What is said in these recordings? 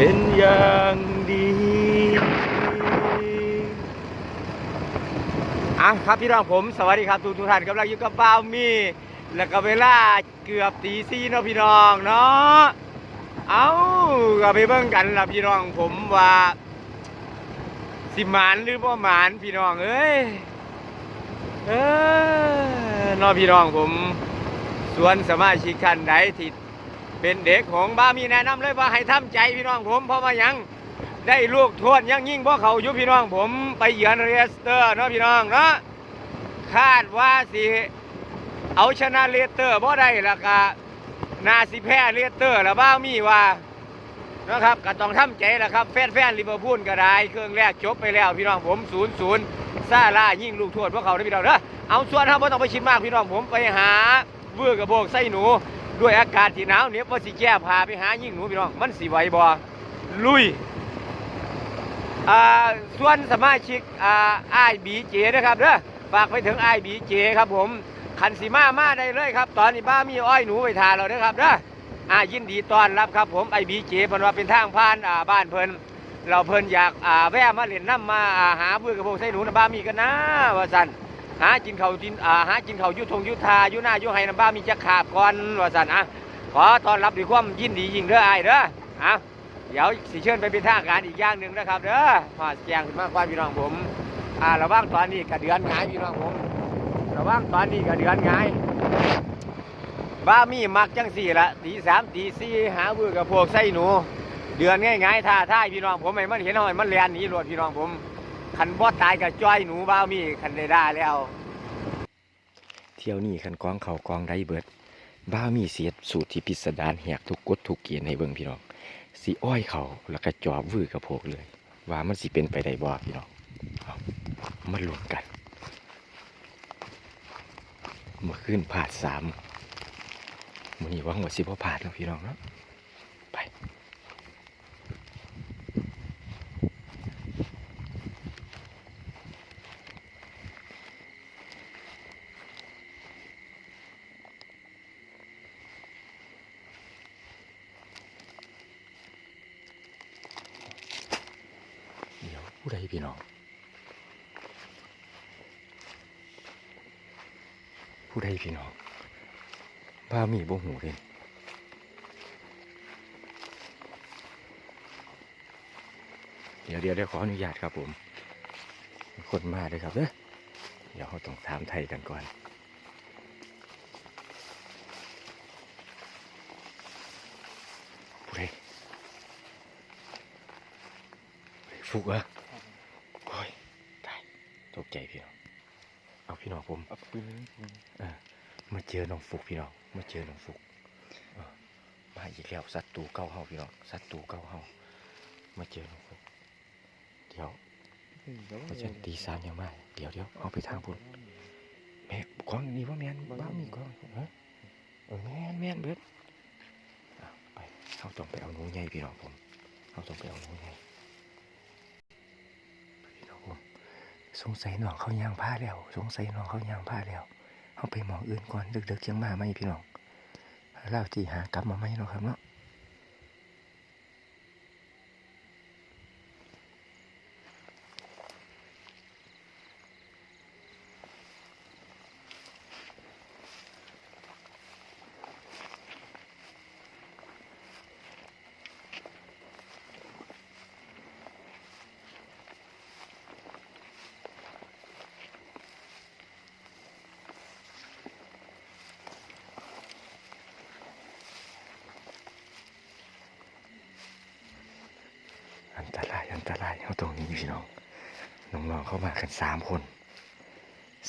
เป็นอย่างดีอะครับพี่น้องผมสวัสดีครับทุกทุกท่านกำลังอยู่กับบ่าวมีแล้วก็เวลาเกือบตีสี่เนาะพี่น้องเนาะเอาก็ไปเบิ่งกันล่ะพี่น้องผมว่าสิหมานหรือบ่หมานพี่น้องเอ้ยเออเน้อพี่น้องผมส่วนสมาชิกท่านใดที่ เป็นเด็กของบ้ามีแนะนำเลยว่าให้ทำใจพี่น้องผมเพราะว่ายังได้ลูกทวดยังยิ่งพวกเขาอยู่พี่น้องผมไปเยือนเรสเตอร์เนาะพี่น้องเนาะคาดว่าสิเอาชนะเลสเตอร์บ่ได้ล้วก็นาสิแพ้เลสเตอร์แล้วบ้ามีว่านะครับก็ต้องทำใจละครับแฟนแฟนลิเวอร์พูลก็ได้เครื่องแรกจบไปแล้วพี่น้องผมศูนย์ศูนย์ซาร่ายิ่งลูกโทษพวกเขาได้พี่น้องเด้อเอาส่วนครับว่าต้องไปชิดมากพี่น้องผมไปหาเบื่อกระโบกไส้หนู ด้วยอากาศที่หนาวเหน็บว่าสิแก้พาไปหายิ่งหนูพี่น้อง มันสิไหวบ่ลุยอ่าส่วนสมาชิกอ่าไอบีเจนะครับเด้อฝากไปถึงไอบีเจครับผมคันสีมามาได้เลยครับ ตอนนี้บ้ามีอ้อยหนูไปทาเราเด้อครับเด้ออ่ายินดีต้อนรับครับผมไอบีเจเพิ่นว่าเป็นทางผ่านอ่าบ้านเพิ่นเราเพิ่นอยากอ่าแวะมาเล่นน้ำมาอ่าหาเบื่อกับพวกไส้หนูน้ำบ้ามีกันนะว่าซั่น หากินเขาวกินอ่าหากินเขายุทงยุทธายุหน้ายุไห้น้ำบ้ามีจะขาบก่อนว่าซั่นอะขอต้อนรับด้วยความยินดียิ่งเด้อไอ้เด้ออะเดี๋ยวสิเชิญไปเป็นทางการอีกอย่างหนึ่งนะครับเด้อมาแจ้งขึ้นมากกว่าพี่น้องผมอ่าระว่างตอนนี้กระเดือนหงายพี่น้องผมระว่างตอนนี้กระเดือนหงายบ้ามีมักจังสี่ละตีสามตีสี่หาเบื่อกับพวกไส้หนู เดือนง่ายๆท่าท่ายพี่น้องผมไอ้มันเห็นหอยมันเลียนหนีรวดพี่น้องผม คันบ่ตายกับจ้อยหนูบ้ามีคันได้ได้แล้ว เที่ยวนี้คันกองเขากองได้เบิด บ้ามีเสียดสูตรที่พิสดารแหกทุกกฎทุกเกียรในเบิ่งพี่น้องสีอ้อยเขาแล้วก็จอบวื้อกับพวกเลย ว่ามันสิเป็นไปได้บ่พี่น้องมาลุ้นกันเมื่อคืนผ่าดสามมันนี้หวังว่าสิบ่ผ่านแล้วพี่น้องเนาะไปเดี๋ยวผู้ใดพี่น้อง ผู้ใด พี่น้องบ้ามีบ่หูเลยเดี๋ยวเดี๋ยวเดี๋ยวขออนุญาตครับผมมีคนมาเลยครับเด้อเดี๋ยวเราต้องถามไทยกันก่อนผู้ใดผู้ใดฟุกเหรอโอ้ยตายตกใจพี่น้อง เอาพี่น้องผมเอาปืน มาเจอน้องฟุกพี่น้อง มาเจอน้องฟุกมาอีกแล้วศัตรูเก้าเฮาพี่น้องศัตรูเก้าเฮามาเจอน้องฟุกเดี๋ยวมาเจอตีสามยังไม่เดี๋ยวเดี๋ยวเอาไปทางพุ่นแม่กล้องนี่ว่าแม่นบ้ามีกล้องเออแม่นแม่นเบิดไปเขาต้องไปเอาหนูใหญ่พี่น้องผมเขาต้องไปเอาหนูใหญ่พี่น้องผมสงสัยน้องเขายางผ้าแล้ว สงสัยน้องเขายางผ้าแล้ว เอาไปหมองอื่นก่อนดึกๆยังมาไหมพี่น้องเล่าที่หากลับมาไหมเนาะครับเนาะ อันตรายอันตรายเอาตรงนี้พี่น้องน้องๆเข้ามากันสามคน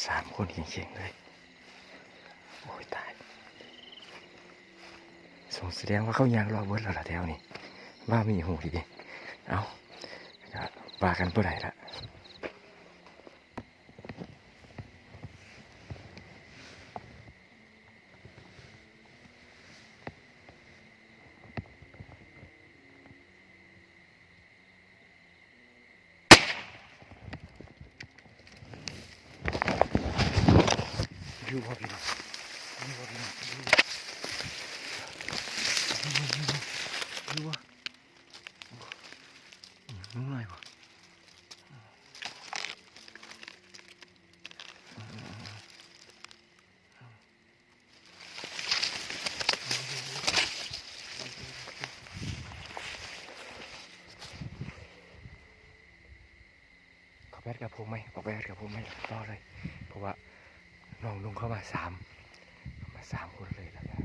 สามคนเข่งๆเลยโอ้ยตายส่งแสดงว่าเขายางรอเบิร์ดแล้วล่ะแถวนี้ว่ามีหูดีเอาว่ากันเพื่อไรละ อยู่บ่พี่น้องยู่บ่พี่น้องยู่อยู่บ่อยู่บ่โอ้เมื่อยบ่ขอแพทย์กับผมไหมขอแพทย์กับผมไหมรอเลย เพราะว่า น้องลงเข้ามาสามมาสามคนเลยแล้วก็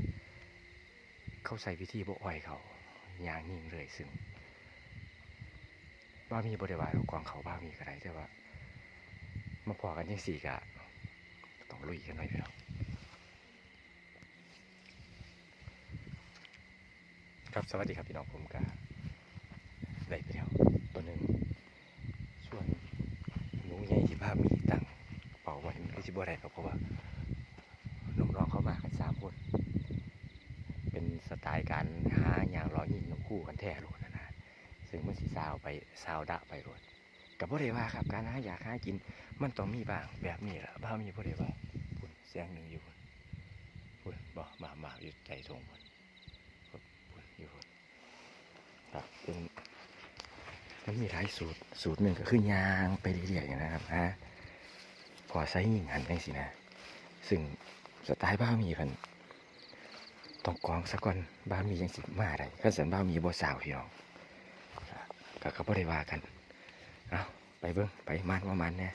เขาใส่พิธีบ่อ่อยเขาอย่างนิ่งเลยซึ่งบ้ามีบริวารกองเขาบ้ามีก็ได้แต่ว่า มาพอกันยังสี่กะต้องลุยกันหน่อยพี่น้องครับสวัสดีครับพี่น้องผมกะได้ไปแล้วตัวหนึ่งส่วนหนูใหญ่ที่บ้ามีตังค์เป่าไว้ไม่ใช่บ่ได้ครับเพราะว่าน้องๆเข้ามากันสามคน เป็นสไตล์การหาอย่างร้อยินน้ำคู่กันแท้ลูกนะนะซึ่งมันสิสาวไปสาวดะไปรวดกับพ่อเดว่าครับการหาอยากหากิน มันต้องมีบ้างแบบนี้แหละบ้ามีพ่อเดว่าพุ่นเสียงหนึ่งอยู่พุ่นพุ่นบ่มามาอยู่ใจทงพุ่นพุ่นอยู่พุ่นครับเป็นมันมีหลายสูตรสูตรหนึ่งก็คือยางไปเรื่อยๆนะครับฮะ อใส่ยิงหันได้สินะ ซึ่งสไตล์บ้ามีพันต้องกรองสะก่อนบ้ามียังสิมาได้ข้าสันบ้ามีบ่สาวพี่น้องก็เขาบ่ได้ว่ากัน เอาไปเบิ้งไปมันว่ามันเนี่ย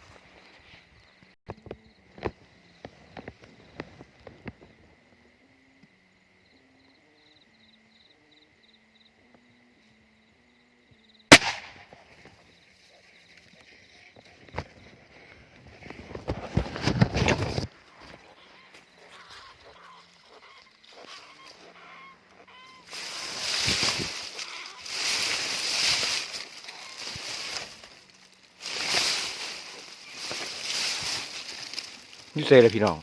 นี่เซ่เลยพี่น้อง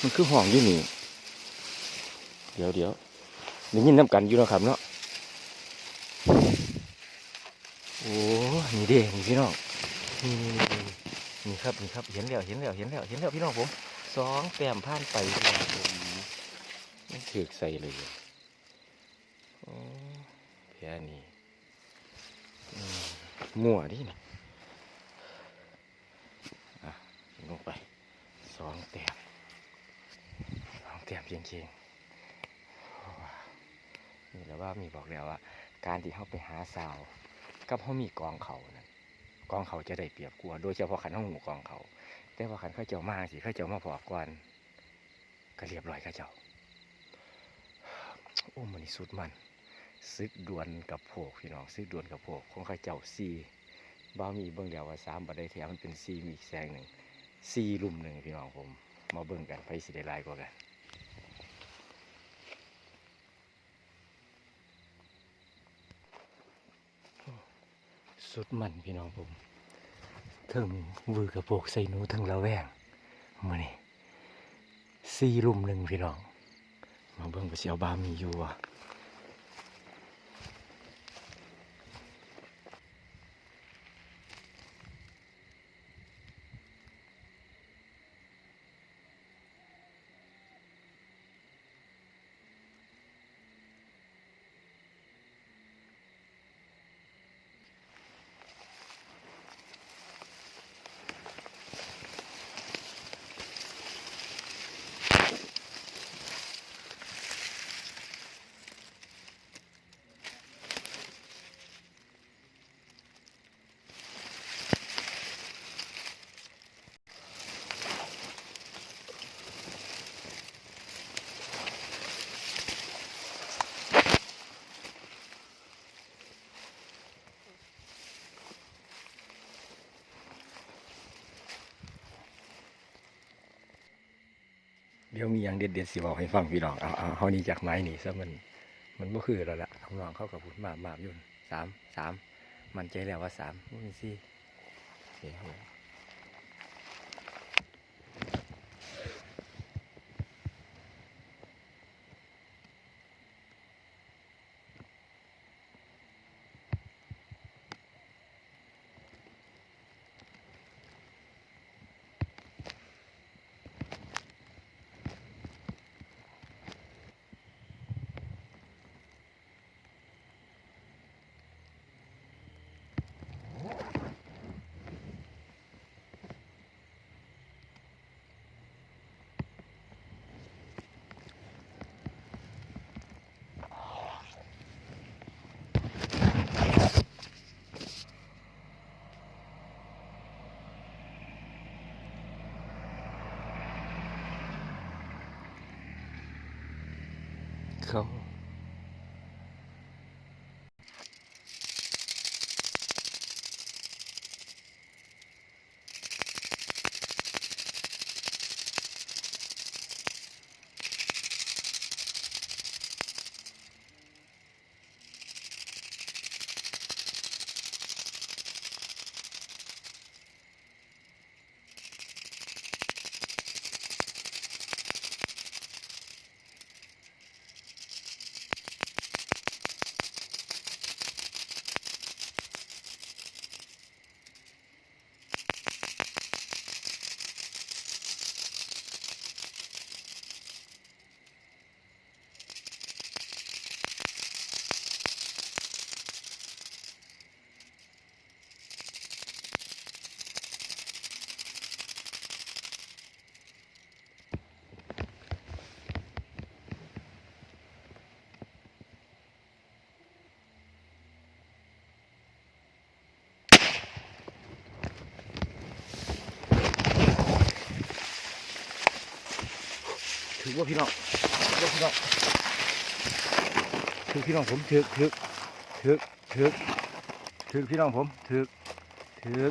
มันคือห้องยู่นี่ เดี๋ยวเดี๋ยวได้ยินน้ำกันอยู่แล้วครับเนาะ โอ้นี่เด้นี่พี่น้องนี่นี่นี่นี่ครับนี่ครับเห็นแล้วเห็นแล้วเห็นแล้วเห็นแล้วพี่น้องผมสองแต้มผ่านไปนะผมมันถือใส่เลยโอ้เพียนี่ มั่วดินี่ลงไปสองแต้มสองแต้มเพียงเคียงๆนี่แล้วว่ามีบอกแล้วว่า การที่เขาไปหาสาวกับเขามีกองเขานั่นกองเขาจะได้เปรียบกลัวโดยเฉพาะขันเขาหูกองเขา แต่ว่าขันข้าเจ้ามากสิข้าเจ้ามาพอก่อนก็เรียบร้อยข้าเจ้าโอ้มันนี่สุดมัน ซึกดวนกับโผกพี่น้องซึกดวนกับโผกของข้าเจ้าซีบ้ามีเบิ่งเดียวว่าสามบัดได้แถมมันเป็นซีมีอีกแสงหนึ่งซีลุ่มหนึ่งพี่น้องผม มาเบิ่งกันไปสิได้ลายกว่ากันสุดมันพี่น้องผมเทิงวือกระโปกใส่หนูทั้งละแวงมานี่ซีลุ่มหนึ่งพี่น้อง มาเบิ่งไปเสียวบามีอยู่อะ ดี๋ยวมีอย่างเด็ดเด็ดๆสิบอกให้ฟังพี่น้อง เอาเอาเฮานี้จากไม้นี่ซะมัน มันบ่คือแล้วล่ะน้องเขากับพุ่นมามายุ่นสามสามมันใจแล้วว่าสามมันสี่โอว่าพี่น้องถือว่าพี่น้องถือพี่น้องผมถือถือถือถือถือพี่น้องผมถือถือ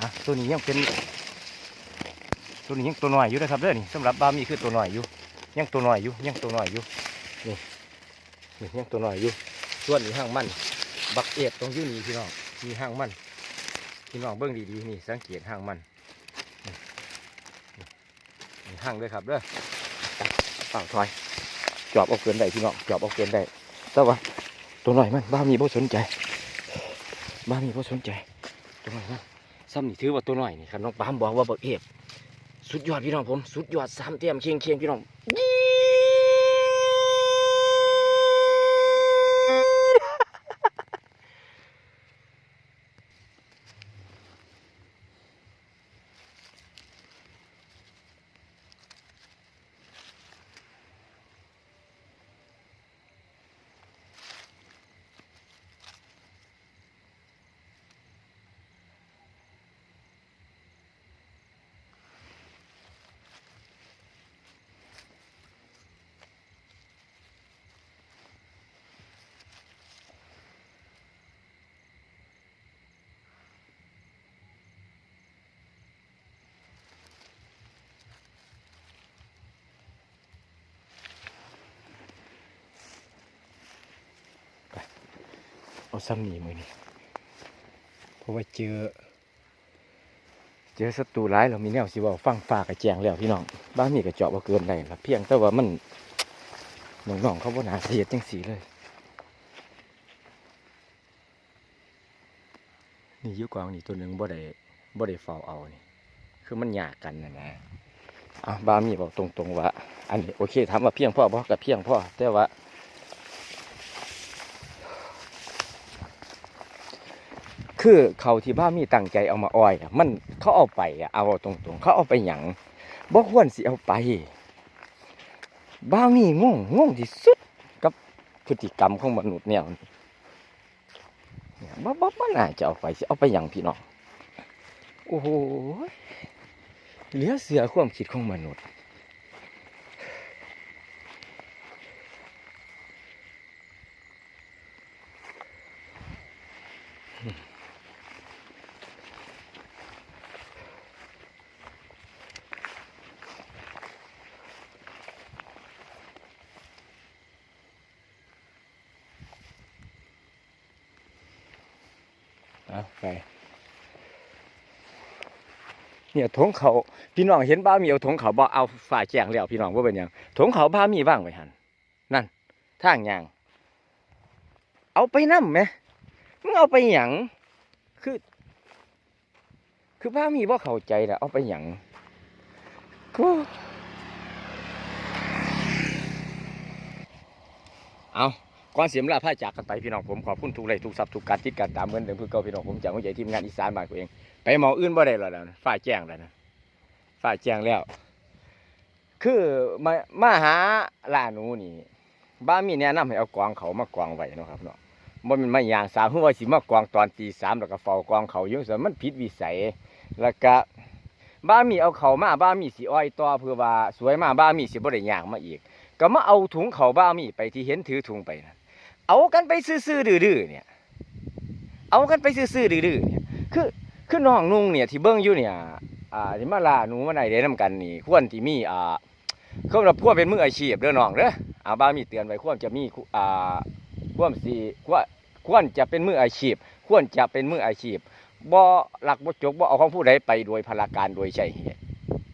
อะตัวนี้ยังเป็น ตัวนี้ยังตัวหน้อยอยู่นะครับเด้อนี่สำหรับบามีคือตัวหน้อยอยู่ ยังตัวหน้อยอยู่ยังตัวหน้อยอยู่นี่นี่ยังตัวหน้อยอยู่ส่วนนี้ห้างมันบักเอ็ดตรงอยูนี่พี่น้องมีห้างมันพี่น้องเบิ้งดีๆนี่สังเกตห้างมันห้างด้วยครับเด้อ เปล่าถอย จอบเอาเกินได้พี่น้องจอบเอาเกินได้แต่ว่าตัวหน่อยมันบ้ามีบ่สนใจบ้ามีบ่สนใจ ตัวหน่อยมันซ้ำนี่ถือว่าตัวหน่อยนี่ครับน้องปามบอกว่าบักเอ็ดสุดยอดพี่น้องผมสุดยอดสามเตรียมเคียงเคียงพี่น้องเอา ซ้ำนี่มือนี่เพราะว่าเจอ เจอศัตรูร้ายเรามีแนวสิว่าฟังฟ้ากระแจงแล้วพี่น้องบ้านนี่กระเจาะว่าเกินได้ละเพียงแต่ว่ามันน้องๆเขาบ่นาเสียดจังสีเลยนี่ยุกวางนี่ตัวหนึ่งบ่ได้บ่ได้เฝ้าเอานี่คือมันหยากกันนะนะอะบ้ามีบอกตรงๆว่า อันนี้โอเคถามว่าเพียงพ่อบ่กับเพียงพ่อแต่ว่า คือเขาที่บ้ามีตั้งใจเอามาอ้อย มันเขาเอาไปเอาตรงๆ เขาเอาไปหยังบ่ควรสิเอาไป บ้ามีงงงงที่สุดกับพฤติกรรมของมนุษย์เนี่ยเนี่ยบ่บ่บ่น่าจะเอาไปสิเอาไปหยังพี่น้องโอ้โหเหลือเสือความคิดของมนุษย์ เอาไปเนี่ยถงเขาพี่น้องเห็นบ้ามีเอาถงเขาบ่เอาฝ่าแจงแล้วพี่น้องว่าเป็นยังถงเขาบ้ามีว่างไว้หันนั่นทางยาง เอาไปนั่มไหมมึงเอาไปหยังคือ คือบ้ามีว่าเข้าใจแหละเอาไปหยังก็เอา ก่อนเสียมลาผ้าจากกันไปพี่น้องผมขอบคุณทุกไลค์ทุกซับทุกการติดการตามเหมือนเดิมเพื่อเก่าพี่น้องผมจากหัวใจทีมงานอีสานบ้านตัวเอง ไปมองอื่นบ่ได้แล้วนะฝ่ายแจ้งแล้วนะฝ่ายแจ้งแล้ว คือมามาหาล่าหนูนี่บ้านมีแนะนำให้เอากองเขามากองไว้นะครับเนาะบ่แมันไม่ยางสามเพื่อว่าสิมากองตอนตีสามแล้วก็เฝ้ากองเขาอยู่ซะมันผิดวิสัยแล้วก็บ้านมีเอาเขามาบ้านมีสิอ้อยต่อเพื่อว่าสวยมาบ้านมีสิบ่ได้ย่างมาอีก ก็มาเอาถุงเขาบ้ามีไปที่เห็นถือถุงไปนะ เอากันไปซื่อๆดื้อๆเนี่ย เอากันไปซื่อๆดื้อๆเนี่ยคือคือน้องนุ่งเนี่ยที่เบิ้งอยู่เนี่ยอ่าที่มาลาหนูมาไหนเด้นํกันนี่ควรที่มีอ่าควรจะควรเป็นมืออาชีพเด้อน้องเด้ออ่าบ้ามีเตือนไว้ควรจะมีอ่าควรสิควรควรจะเป็นมืออาชีพ ควรจะเป็นมืออาชีพบ่หลักบ่จกบ่เอาของผู้ใดไปโดยพลาการโดยใช่เหตุ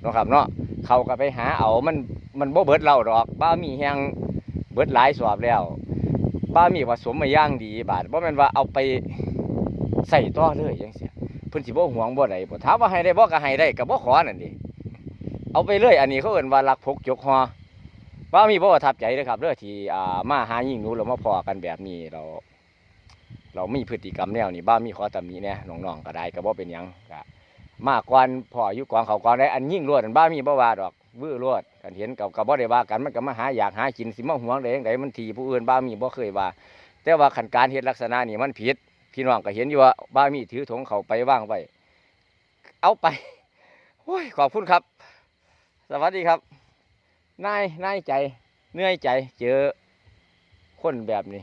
นะครับเนาะเขาก็ไปหาเอามันมันบ่เบิดเราดอกบ้ามีแฮงเบิดหลายสอบแล้ว บ้ามีผสมมาย่างดีบาดบ่แม่นว่าเอาไปใส่ต่อเลยจังซี่เพิ่นสิบ่ห่วงบ่ได้บ่ถามว่าให้ได้บ่ก็ให้ได้ก็บ่ขอนั่นดิเอาไปเลยอันนี้เขาเอิ้นว่ารักพกจกฮอว่ามีบ่ประทับใจเด้อครับเด้อที่อ่ามาหายิ่งหนูแล้วมาพอกันแบบนี้เรา เรามีพฤติกรรมแนวนี้บ้ามีขอตำหนิแน่น้องๆก็ได้ก็บ่เป็นหยังก็มากกว่าพ่ออยู่กองเขากองได้อันยิ่งรวดอันบ้ามีบ่ว่าดอก วื้อรวดกันเห็นกับก็บ่ได้ว่ากันมันก็มาหาอยากหากินสิมาหวงได้จังไดมันทีผู้อื่นบ้ามีบ่เคยว่า แต่ว่าขันการเฮ็ดลักษณะนี้มันผิดพี่น้องก็เห็นอยู่ว่าบ้ามีถือถงเขาไปว่างไว้เอาไปโอ้ยขอบคุณครับ สวัสดีครับนายนายใจเหนื่อยใจเจอคนแบบนี้